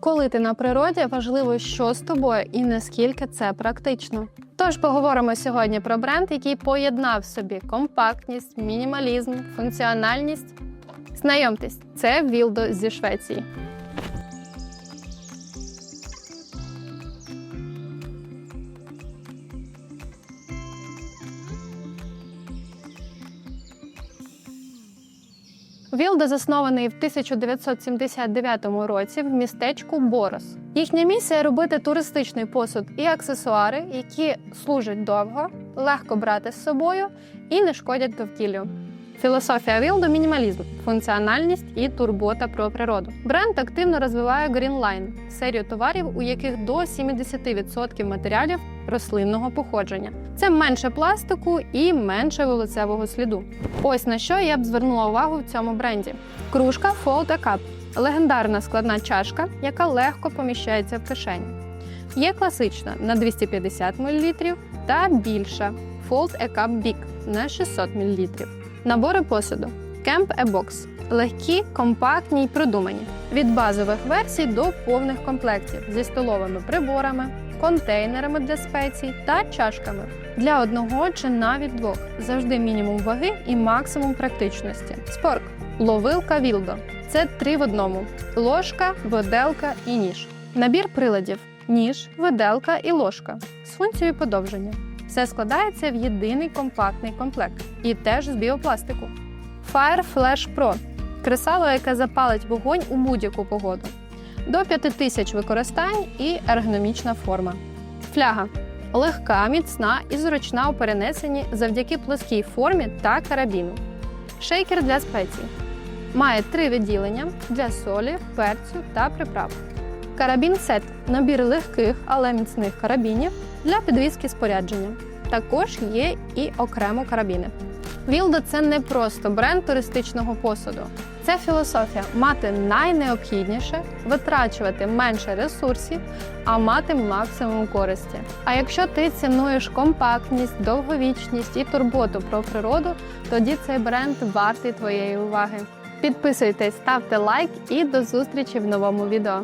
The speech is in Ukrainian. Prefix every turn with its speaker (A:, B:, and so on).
A: Коли ти на природі, важливо, що з тобою і наскільки це практично. Тож поговоримо сьогодні про бренд, який поєднав в собі компактність, мінімалізм, функціональність. Знайомтесь, це Вілдо зі Швеції. Вілда заснований в 1979 році в містечку Борос. Їхня місія робити туристичний посуд і аксесуари, які служать довго, легко брати з собою і не шкодять довкіллю. Філософія Вілдо мінімалізм, функціональність і турбота про природу. Бренд активно розвиває Green Line – серію товарів, у яких до 70% матеріалів рослинного походження. Це менше пластику і менше вулицевого сліду. Ось на що я б звернула увагу в цьому бренді: кружка Fold A Cup – легендарна складна чашка, яка легко поміщається в кишені. Є класична на 250 мл та більша Fold A Cup Big на 600 мл. Набори посуду A Box – легкі, компактні й продумані. Від базових версій до повних комплектів зі столовими приборами, контейнерами для спецій та чашками для одного чи навіть двох. Завжди мінімум ваги і максимум практичності. Спорк ловилка Вілдо. Це три в одному: ложка, виделка і ніж. Набір приладів: ніж, виделка і ложка з функцією подовження. Все складається в єдиний компактний комплект і теж з біопластику. Fire Flash Pro кресало, яке запалить вогонь у будь-яку погоду. До 5000 використань і ергономічна форма. Фляга легка, міцна і зручна у перенесенні завдяки плоскій формі та карабіну. Шейкер для спецій. Має три відділення для солі, перцю та приправ. Карабін сет набір легких, але міцних карабінів для підвізки спорядження. Також є і окремо карабіни. Вілдо це не просто бренд туристичного посуду. Це філософія мати найнеобхідніше, витрачувати менше ресурсів, а мати максимум користі. А якщо ти цінуєш компактність, довговічність і турботу про природу, тоді цей бренд вартий твоєї уваги. Підписуйтесь, ставте лайк і до зустрічі в новому відео.